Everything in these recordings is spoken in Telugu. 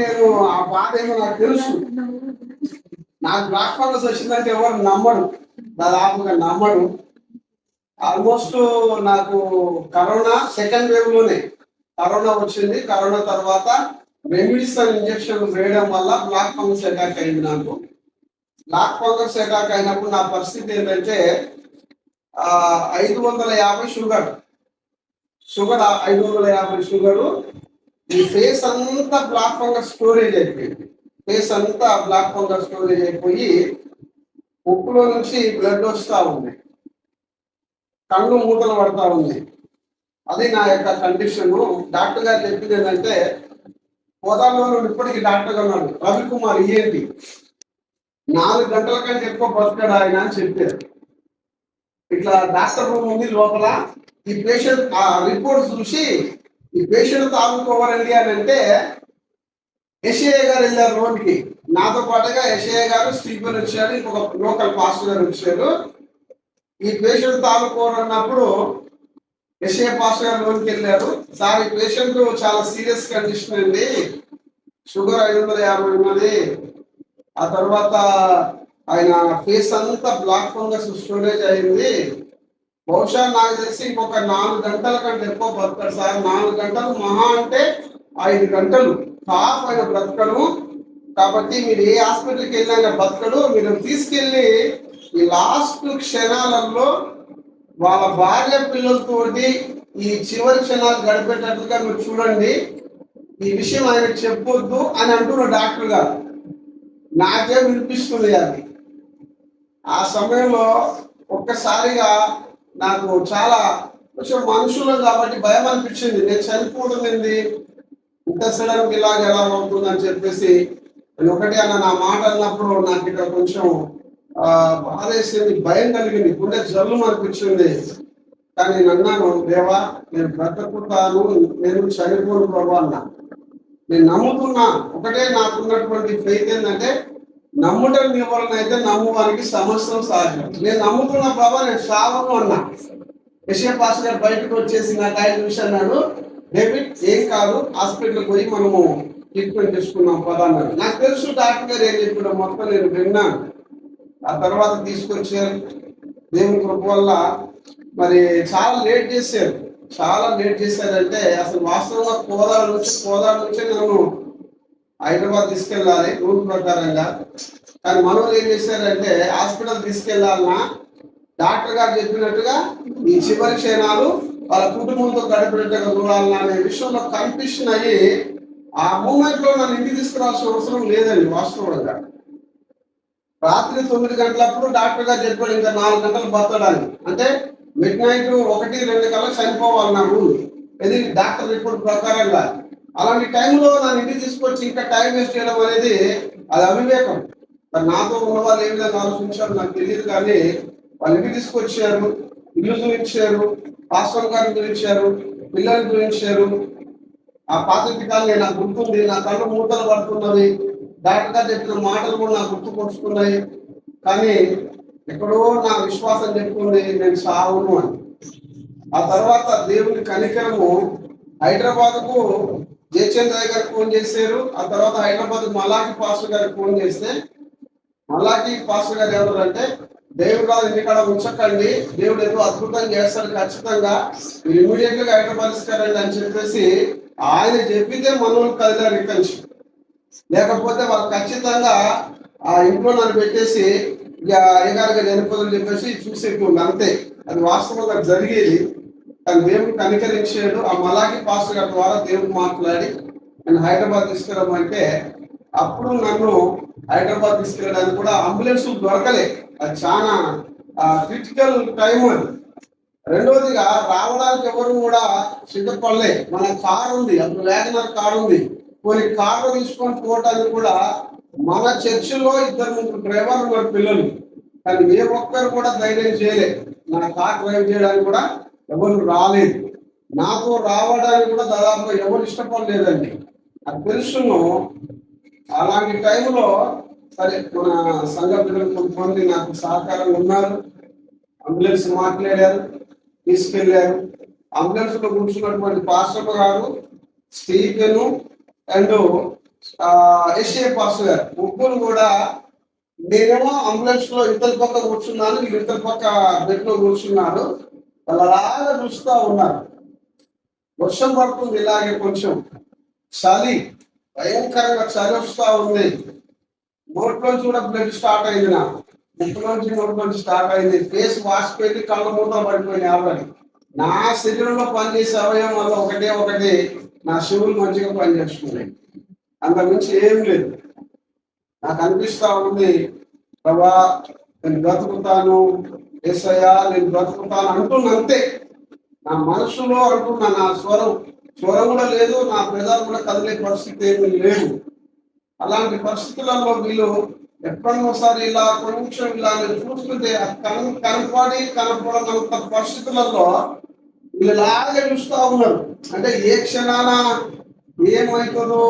నేను ఆ బాధ ఏమో నాకు తెలుసు. నాకు బ్లాక్ ఫంగస్ వచ్చిందంటే ఎవరు నమ్మడు దాదాపుగా నమ్మడు ఆల్మోస్ట్ నాకు కరోనా సెకండ్ వేవ్లోనే. కరోనా వచ్చింది. కరోనా తర్వాత రెమిడిస్ ఇంజక్షన్ వేయడం వల్ల బ్లాక్ ఫంగస్ అటాక్ అయింది నాకు. బ్లాక్ ఫంగస్ అటాక్ అయినప్పుడు నా పరిస్థితి ఏంటంటే ఐదు వందల యాభై షుగర్ షుగర్ ఐదు వందల యాభై షుగరు ఈ ఫేస్ అంతా బ్లాక్ ఫంగస్ స్టోరేజ్ అయిపోయింది. ఫేస్ అంతా బ్లాక్ ఫంగస్ స్టోరేజ్ అయిపోయి ఉప్పులో నుంచి బ్లడ్ వస్తూ ఉంది. కళ్ళు మూటలు పడతా ఉంది. అది నా యొక్క కండిషన్. డాక్టర్ గారు చెప్పింది ఏంటంటే హోదాలో ఇప్పటికీ డాక్టర్ గారు ఉన్నాడు రవికుమార్ ఏంటి నాలుగు గంటల కంటే ఎక్కువ బతకడు ఆయన అని చెప్పారు. ఇట్లా డాక్టర్ రూమ్ ఉంది లోపల. ఈ పేషెంట్ ఆ రిపోర్ట్స్ చూసి ఈ పేషెంట్ తాగుకోవాలండి అని అంటే ఎస్ఏ గారు వెళ్ళారు రోడ్కి నాతో పాటుగా ఎస్ఏ గారు స్టీఫెన్ వచ్చారు ఇంకొక లోకల్ పాస్టర్ గారు వచ్చారు. ఈ పేషెంట్ తాగుకోవాలన్నప్పుడు ఎస్ఏ పాస్టర్ గారు లోన్కి వెళ్ళారు. సార్ ఈ పేషెంట్ చాలా సీరియస్ కండిషన్ అండి. షుగర్ ఐదు వందల యాభై ఉన్నది. ఆ తర్వాత ఆయన ఫేస్ అంతా బ్లాక్ ఫంగస్ స్టోరేజ్ అయింది. బహుశా నాకు తెలిసి ఇంకొక నాలుగు గంటల కంటే ఎక్కువ బతకడు సార్. నాలుగు గంటలు మహా అంటే ఐదు గంటలు. టాప్ ఆయన బ్రతకడు కాబట్టి మీరు ఏ హాస్పిటల్కి వెళ్ళినా బ్రతకడు మీరు తీసుకెళ్ళి ఈ లాస్ట్ క్షణాలలో వాళ్ళ భార్య పిల్లలతోటి ఈ చివరి క్షణాలు గడిపేటట్టుగా మీరు చూడండి. ఈ విషయం ఆయన చెప్పొద్దు అని అంటున్నారు డాక్టర్ గారు. నాకే వినిపిస్తుంది అది. ఆ సమయంలో ఒక్కసారిగా నాకు చాలా కొంచెం మనుషులు కాబట్టి భయం అనిపించింది. నేను చనిపోవడం ఏంది ఇంత సడన్ ఇలాగ ఎలా అవుతుందని చెప్పేసి నేను ఒకటి అన్న నా మాట అన్నప్పుడు నాకు ఇక్కడ కొంచెం బాధేసింది బాధ భయం కలిగింది గుండె జల్లు అనిపించింది. కానీ నేను అన్నాను దేవా నేను బ్రతకుతాను నేను చనిపోను ప్రభు అన్న. నేను నమ్ముతున్నా. ఒకటే నాకున్నటువంటి ఫెయిత్ ఏంటంటే నమ్ముట నివారణ అయితే నమ్మువానికి సమస్తం సాధ్యం. నేను నమ్ముతున్న ప్రభా నేను శ్రావము అన్నా యశ్వ పాస్టర్ బయటకు వచ్చేసి నాకు ఆయన నిమిషాలు అన్నాడు డేవిడ్ ఏం కాదు హాస్పిటల్కి పోయి మనము ట్రీట్మెంట్ తీసుకున్నాం పదా అన్నాడు. నాకు తెలుసు డాక్టర్ గారు ఏం చెప్పాడు మొత్తం నేను విన్నాను. ఆ తర్వాత తీసుకొచ్చారు. దేవుని కృప వల్ల మరి చాలా లేట్ చేశారు. చాలా లేట్ చేశారంటే అసలు వాస్తవంగా కోదాడు నుంచి కోదాడు నుంచి నన్ను హైదరాబాద్ తీసుకెళ్ళాలి రూల్ ప్రకారంగా. కానీ మనోళ్ళు ఏం చేశారంటే హాస్పిటల్ తీసుకెళ్ళాలన్నా డాక్టర్ గారు చెప్పినట్టుగా ఈ చివరి క్షణాలు వాళ్ళ కుటుంబంతో గడిపినట్టుగా చూడాలన్నా అనే విషయంలో కన్ఫ్యూషన్ అయ్యి ఆ మూమెంట్లో నన్ను ఇంటికి తీసుకురావాల్సిన అవసరం లేదండి వాస్తవంగా. రాత్రి తొమ్మిది గంటలప్పుడు డాక్టర్ గారు చెప్పాడు ఇంకా నాలుగు గంటలు బతకడానికి. అంటే మిడ్ నైట్ ఒకటి రెండు కల్లా చనిపోవాలి నా రూల్ ఇది డాక్టర్ రిపోర్ట్ ప్రకారంగా. అలాంటి టైంలో నా నిధి తీసుకొచ్చి ఇంకా టైం వేస్ట్ చేయడం అనేది అది అవివేకం. మరి నాతో ఉన్న వాళ్ళు ఏ విధంగా ఆలోచించారు నాకు తెలియదు కానీ వాళ్ళు ఇంటికి తీసుకొచ్చారు ఇల్లు చూపించారు పాస్టర్ గారిని చూపించారు పిల్లల్ని చూపించారు ఆ పాత్రికాలు నాకు గుర్తుంది నా కళ్ళు మూటలు పడుతున్నవి డాక్టర్ గారు చెప్పిన మాటలు కూడా నాకు గుర్తుకొచ్చుకున్నాయి. కానీ ఎక్కడో నా విశ్వాసం చెప్పుకుంది నేను సావును అని. ఆ తర్వాత దేవుని కనికరము హైదరాబాద్కు కు జయచంద్ర గారు ఫోన్ చేశారు. ఆ తర్వాత హైదరాబాద్ మలాకి పాస్టర్ గారికి ఫోన్ చేస్తే మలాకి పాస్టర్ గారు ఏమన్నారంటే దేవుడు రాదు ఇక్కడ ఉంచకండి. దేవుడు ఏదో అద్భుతం చేస్తాడు ఖచ్చితంగా. మీరు ఇమీడియట్గా హైదరాబాద్ తీసుకెళ్ళండి అని చెప్పేసి ఆయన చెప్పితే మనోళ్ళు కదిలారు ఇక్కడి నుంచి. లేకపోతే వాళ్ళు ఖచ్చితంగా ఆ ఇంట్లో నన్ను పెట్టేసి ఇక అయ్యగారుగా చనిపోదని చెప్పేసి చూసేట్టు అంతే. అది వాస్తవంగా జరిగేది. కానీ దేవుడు కనికరించాడు ఆ మలాకి పాస్టర్ గారి ద్వారా దేవుడు మాట్లాడి నేను హైదరాబాద్ తీసుకెళ్ళమంటే అప్పుడు నన్ను హైదరాబాద్ తీసుకెళ్ళడానికి కూడా అంబులెన్స్ దొరకలే. అది చాలా క్రిటికల్ టైం అది. రెండవదిగా రావడానికి ఎవరు కూడా సిద్ధపడలే. మన కారు ఉంది అప్పుడు వ్యాగనర్ కారు ఉంది. కొన్ని కార్లు తీసుకొని పోవడానికి కూడా మన చర్చిలో ఇద్దరు ముగ్గురు డ్రైవర్లు ఉన్నారు పిల్లలు. కానీ ఏ ఒక్కరు కూడా ధైర్యం చేయలే. నా కార్ డ్రైవ్ చేయడానికి కూడా ఎవరు రాలేదు. నాకు రావడానికి కూడా దాదాపు ఎవరు ఇష్టపడలేదండి. అది తెలుసును. అలాంటి టైంలో సరే మన సంఘటనలు కొంతమంది నాకు సహకారంగా ఉన్నారు. అంబులెన్స్ మాట్లాడారు తీసుకెళ్ళారు అంబులెన్స్లో కూర్చున్నటువంటి పాస్టర్ గారు స్టీఫెన్ అండ్ ఎస్ఏ పాస్ గారు. ముగ్గురు కూడా నేనేమో అంబులెన్స్లో ఇద్దరు పక్క కూర్చున్నాను వీళ్ళు పక్క బెడ్లో కూర్చున్నాను వాళ్ళు చూస్తూ ఉన్నారు. వర్షం పడుతుంది ఇలాగే కొంచెం. చలి భయంకరంగా చలి వస్తూ ఉంది. నోట్లోంచి కూడా బ్లడ్ స్టార్ట్ అయింది నా ముక్కులోంచి నోట్లోంచి స్టార్ట్ అయింది. ఫేస్ వాసిపోయింది కళ్ళ మూత పడిపోయింది ఆల్రెడీ. నా శరీరంలో పనిచేసే అవయవం వల్ల ఒకటే ఒకటి నా శివులు మంచిగా పనిచేస్తున్నాయి. అంత మించి ఏం లేదు. నాకు అనిపిస్తా ఉంది ప్రభా నేను బ్రతుకుతాను ఏసయా నేను బ్రతుకుతాను అంటున్నా అంతే నా మనసులో అంటున్నా నా స్వరం స్వరం కూడా లేదు నా ప్రజలు కూడా కదిలే పరిస్థితి ఏమీ లేదు. అలాంటి పరిస్థితులలో వీళ్ళు ఎప్పుడన్నోసారి ఇలా కొంచెం ఇలా నేను చూస్తుంటే ఆ కన కనపడి కనపడనంత పరిస్థితులలో వీళ్ళు ఇలాగే చూస్తూ ఉన్నారు. అంటే ఏ క్షణాన ఏమవుతుందో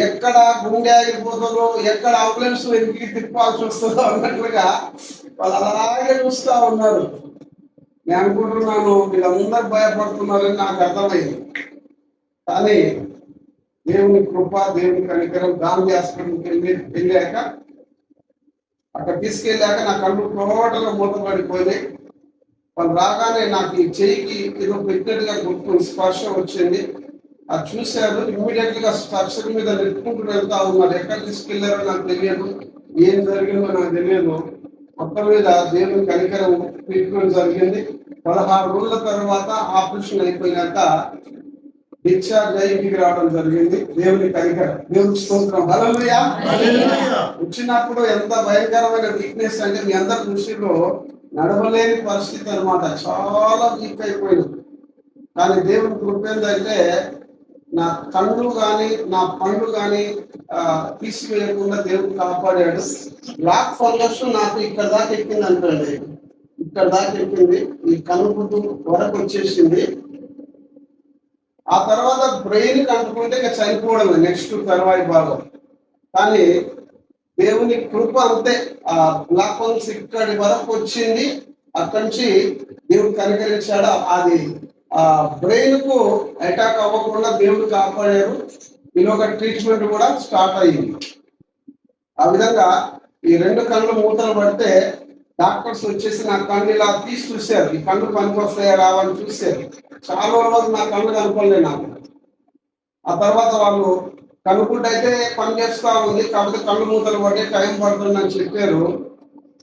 ఎక్కడ గుండె ఆగిపోతుందో ఎక్కడ అంబులెన్స్ వెతికి తిప్పాల్సి వస్తుందో అన్నట్లుగా వాళ్ళు అలాగే చూస్తా ఉన్నారు. నేను అనుకుంటున్నాను వీళ్ళందరూ భయపడుతున్నారని నాకు అర్థమైంది. కానీ దేవుని కృప దేవుని కనికరం గాంధీ హాస్పిటల్కి వెళ్ళి వెళ్ళాక అక్కడ తీసుకెళ్ళాక నా కళ్ళు టోటల్గా మూతపడిపోయినాయి వాళ్ళు రాగానే నాకు ఈ చెయ్యికి ఏదో పెట్టినట్టుగా గుర్తు స్పర్శ వచ్చింది. అది చూశారు ఇమ్మీడియట్గా మీద నెట్టుకుంటూ వెళ్తా ఉన్నారు. ఎక్కడ తీసుకెళ్ళారో నాకు తెలియదు ఏం జరిగిందో నాకు తెలియదు. మొత్తం మీద దేవుని కనికరం ట్రీట్మెంట్ జరిగింది. పదహారు రోజుల తర్వాత ఆపరేషన్ అయిపోయినాక డిశ్చార్జ్ అయ్యి ఇంటికి రావడం జరిగింది. దేవుని కనికరం దేవుని స్తోత్రం. వచ్చినప్పుడు ఎంత భయంకరమైన వీక్నెస్ అంటే మీ అందరి దృష్టిలో నడవలేని పరిస్థితి అన్నమాట. చాలా వీక్ అయిపోయింది కానీ దేవుని కృప ఏంటంటే నా కళ్ళు కానీ నా పండ్లు కానీ తీసివేయకుండా దేవుడు కాపాడాడు. బ్లాక్ ఫంగస్ నాకు ఇక్కడ దాకా ఎక్కింది అంటండి ఇక్కడ దాకా ఎక్కింది. ఈ కనుపుట్టు వరకు వచ్చేసింది. ఆ తర్వాత బ్రెయిన్ కంటుకుంటే ఇంకా చనిపోవడం నెక్స్ట్ తర్వాయి భాగం. కానీ దేవుని కృప అంతే. ఆ బ్లాక్ ఫంగస్ ఇక్కడి వరకు వచ్చింది. అక్కడి నుంచి దేవుడు కనికరించాడు? అది ఆ బ్రెయిన్కు అటాక్ అవ్వకుండా దేవుడు కాపాడారు. దీని ఒక ట్రీట్మెంట్ కూడా స్టార్ట్ అయ్యింది. ఆ విధంగా ఈ రెండు కళ్ళు మూతలు పడితే డాక్టర్స్ వచ్చేసి నా కళ్ళు ఇలా తీసి చూశారు. ఈ కళ్ళు పనికొస్తాయా రావని చూశారు. చాలా రోజులు నా కళ్ళు కనుకోలేదు నాకు. ఆ తర్వాత వాళ్ళు కనుక్కుంటే అయితే పని చేస్తా ఉంది. కాకపోతే కళ్ళు మూతలు పడే టైం పడుతుందని చెప్పారు.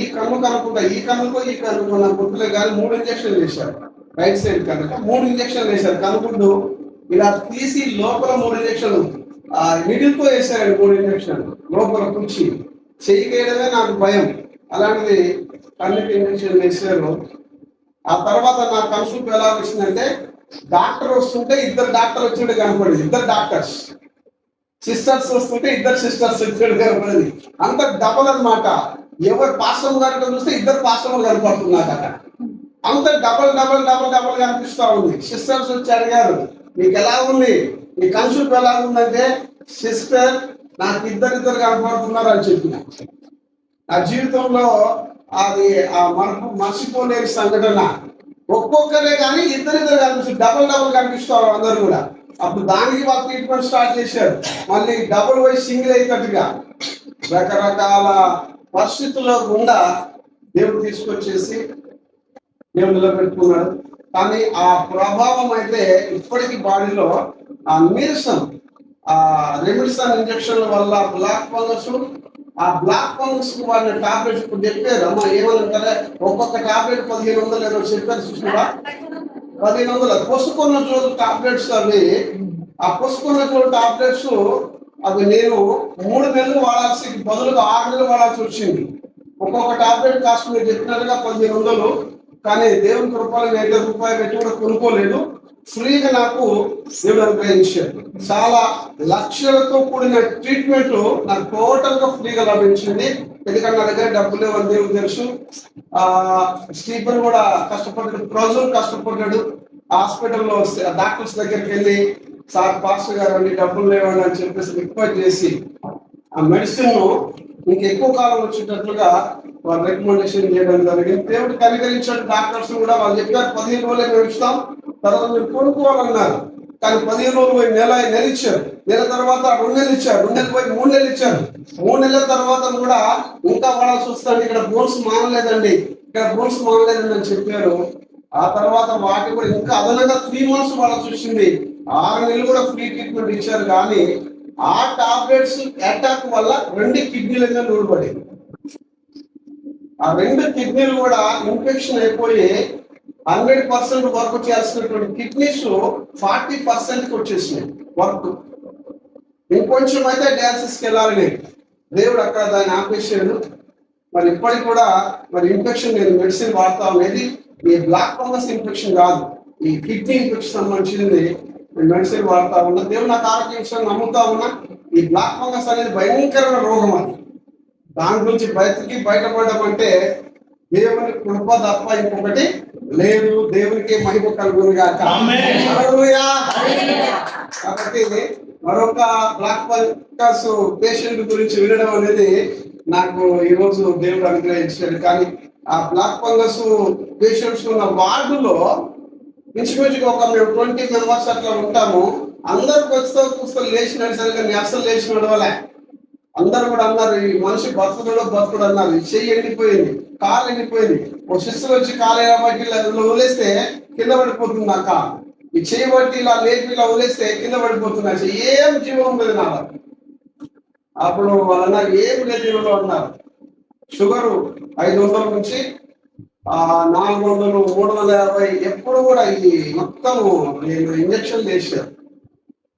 ఈ కన్ను కనుక్కుంటా ఈ కన్నుకో ఈ కన్నుకో నాకు గుర్తులే కానీ మూడు ఇంజక్షన్ చేశారు. రైట్ సైడ్ కనుక మూడు ఇంజక్షన్లు వేశారు. కనుకుంటూ ఇలా తీసి లోపల మూడు ఇంజక్షన్లు ఆ మిడిల్తో వేశాడు మూడు ఇంజక్షన్ లోపల కుర్చీ. చేయకేయడమే నాకు భయం. అలాంటిది కన్నుకి ఇంజక్షన్ వేశారు. ఆ తర్వాత నా కన్సూప్ ఎలా వచ్చిందంటే డాక్టర్ వస్తుంటే ఇద్దరు డాక్టర్ వచ్చినట్టు కనపడింది. ఇద్దరు డాక్టర్స్. సిస్టర్స్ వస్తుంటే ఇద్దరు సిస్టర్స్ వచ్చినట్టు కనపడింది. అంత డబల్ అన్నమాట. ఎవరు పాస్టమ్ గారితో చూస్తే ఇద్దరు పాస్టమ్లు కనపడుతున్నారు అక్కడ అంత డబల్ డబల్ డబల్ డబల్ కనిపిస్తా ఉంది. సిస్టర్స్ వచ్చి అడిగారు మీకు ఎలా ఉంది? మీ కన్సూప్ ఎలా ఉందంటే సిస్టర్ నాకు ఇద్దరిద్దరు కనపడుతున్నారు అని చెప్పిన. నా జీవితంలో అది ఆ మనకు మర్చిపోలేని సంఘటన. ఒక్కొక్కరే కానీ ఇద్దరిద్దరు కనిపిస్తారు డబల్ డబల్ కనిపిస్తారు అందరు కూడా. అప్పుడు దానికి వాళ్ళు ట్రీట్మెంట్ స్టార్ట్ చేశారు. మళ్ళీ డబుల్ వై సింగిల్ అయ్యేటట్టుగా రకరకాల పరిస్థితుల్లో గుండా దేవుడు తీసుకొచ్చేసి దేవుడు నిలబెట్టుకున్నాడు కానీ ఆ ప్రభావం అయితే ఇప్పటికీ బాడీలో ఆ నీరసం ఆ రెమిడిసన్ ఇంజక్షన్ల వల్ల బ్లాక్ ఫంగస్ ఆ బ్లాక్ ఫంగస్కు వాళ్ళ టాబ్లెట్స్ ఇప్పుడు చెప్పారు అమ్మ ఏమనంటారే ఒక్కొక్క టాబ్లెట్ పదిహేను వందలు ఏదో చెప్పారు చూసినవా? పదిహేను వందల. పొసుకున్న చోటు టాబ్లెట్స్ అవి ఆ పొసుకున్న చోటు టాబ్లెట్స్ అవి నేను మూడు నెలలు వాడాల్సి బదులుగా ఆరు నెలలు వాడాల్సి వచ్చింది. ఒక్కొక్క టాబ్లెట్ కాస్ట్ మీరు చెప్పినట్టుగా పదిహేను వందలు. కానీ దేవుని కృపలు నేను రూపాయలు పెట్టి కూడా కొనుక్కోలేదు. ఫ్రీగా నాకు దేవుడు అనుగ్రహించాడు. చాలా లక్షలతో కూడిన ట్రీట్మెంట్ నాకు టోటల్గా ఫ్రీగా లభించింది. ఎందుకంటే నా దగ్గర డబ్బులు లేవని దేవుడు తెలుసు. ఆ స్టీఫెన్ కూడా కష్టపడ్డాడు ప్రజలు కష్టపడ్డాడు. హాస్పిటల్లో డాక్టర్స్ దగ్గరికి వెళ్ళి సార్ పాస్టర్ గారు అండి డబ్బులు లేవండి అని చెప్పేసి రిక్వెస్ట్ చేసి ఆ మెడిసిన్ మీకు ఎక్కువ కాలం వచ్చేటట్లుగా వాళ్ళు రికమెండేషన్ చేయడం జరిగింది. దేవుడు కనికరించాడు. డాక్టర్స్ కూడా వాళ్ళు చెప్పారు పదిహేను రోజులే మేము ఇస్తాం తర్వాత మీరు కొనుక్కోవాలన్నారు. కానీ పదిహేను రోజులు పోయి నెల నెల ఇచ్చారు. నెల తర్వాత రెండు నెలలు ఇచ్చారు. రెండు నెలలు పోయి మూడు నెలలు ఇచ్చారు. మూడు నెలల తర్వాత కూడా ఇంకా వాడాల్సి వస్తుంది. ఇక్కడ బోన్స్ మానలేదండి. ఇక్కడ బోన్స్ మానలేదండి అని చెప్పారు. ఆ తర్వాత వాటి కూడా ఇంకా అదనంగా త్రీ మంత్స్ వాళ్ళ చూసింది ఆరు నెలలు కూడా ఫ్రీ ట్రీట్మెంట్ ఇచ్చారు. కానీ ఆ టాబ్లెట్స్ అటాక్ వల్ల రెండు కిడ్నీలుగా నూరుపడింది ఆ రెండు కిడ్నీలు కూడా ఇన్ఫెక్షన్ అయిపోయి హండ్రెడ్ పర్సెంట్ వర్క్ చేయాల్సినటువంటి కిడ్నీస్ ఫార్టీ పర్సెంట్ వచ్చేసినాయి వర్క్. ఇంకొంచెం అయితే డయాలసిస్కి వెళ్ళాలని దేవుడు అక్కడ దాన్ని ఆపేసాడు. మరి ఇప్పటికి కూడా మరి ఇన్ఫెక్షన్ నేను మెడిసిన్ వాడతా అనేది ఈ బ్లాక్ ఫంగస్ ఇన్ఫెక్షన్ కాదు. ఈ కిడ్నీ ఇన్ఫెక్షన్ సంబంధించింది నేను మెడిసిన్ వాడతా ఉన్నా. దేవుడు నాకు ఆరోగ్యం నమ్ముతా ఉన్నా. ఈ బ్లాక్ ఫంగస్ అనేది భయంకరమైన రోగం అది. దాని గురించి బయటికి బయటపడడం అంటే దేవుని కృప తప్ప ఇంకొకటి లేదు. దేవునికి మహిమ కలుగును గాక ఆమేన్. హల్లెలూయా. కాబట్టి మరొక బ్లాక్ ఫంగస్ పేషెంట్ గురించి వినడం అనేది నాకు ఈ రోజు దేవుడు అనుగ్రహించాడు. కానీ ఆ బ్లాక్ ఫంగస్ పేషెంట్స్ ఉన్న వార్డులో ఇంచుమించుగా ఒక మేము ట్వంటీ మెంబర్స్ అట్లా ఉంటాము. అందరు కొత్త పుస్తకం లేచి నడిచారు కానీ అసలు లేచి నడవలే అందరు కూడా అన్నారు ఈ మనిషి బతుకుడు బతుకుడు అన్నారు. ఈ చెయ్యి ఎండిపోయింది కాలు ఎండిపోయింది. ఓ శిస్సులు వచ్చి కాలు ఇలా బట్టి ఇలా వదిలేస్తే కింద పడిపోతుంది నా కాలు. ఈ చెయ్యి బట్టి ఇలా లేపి ఇలా వదిలేస్తే కింద పడిపోతుంది ఏం జీవం లేదు నా అప్పుడు వాళ్ళ ఏం లేదు జీవంలో అన్నారు. షుగరు ఐదు వందల నుంచి ఆ నాలుగు వందలు మూడు వందల యాభై ఎప్పుడు కూడా ఇది మొత్తం నేను ఇంజక్షన్ చేశాను.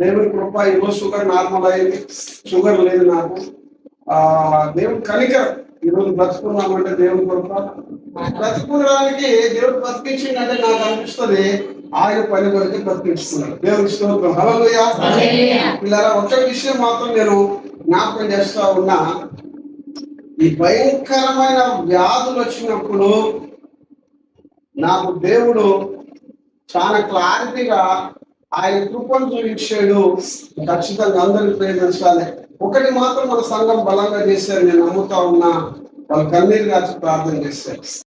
దేవుని కృప ఈరోజు షుగర్ నార్మల్ అయింది. షుగర్ లేదు నాకు. ఆ దేవుని కనికరం. ఈరోజు బ్రతుకున్నామంటే దేవుని కృప. బ్రతుకునడానికి దేవుడు బ్రతికించిందంటే నాకు అనిపిస్తుంది. ఆయన పని కొరకు బ్రతికిస్తున్నాడు దేవుని స్తోత్రం. పిల్లరా ఒక్క విషయం మాత్రం నేను జ్ఞాపకం చేస్తా ఉన్నా. ఈ భయంకరమైన వ్యాధులు వచ్చినప్పుడు నాకు దేవుడు చాలా క్లారిటీగా ఆయన కృపను చూపించాడు. ఖచ్చితంగా అందరికి ప్రేమించాలి ఒకటి మాత్రం మన సంఘం బలంగా చేశారు నేను నమ్ముతా ఉన్నా. వాళ్ళు కన్నీరు కాచి ప్రార్థన చేశారు.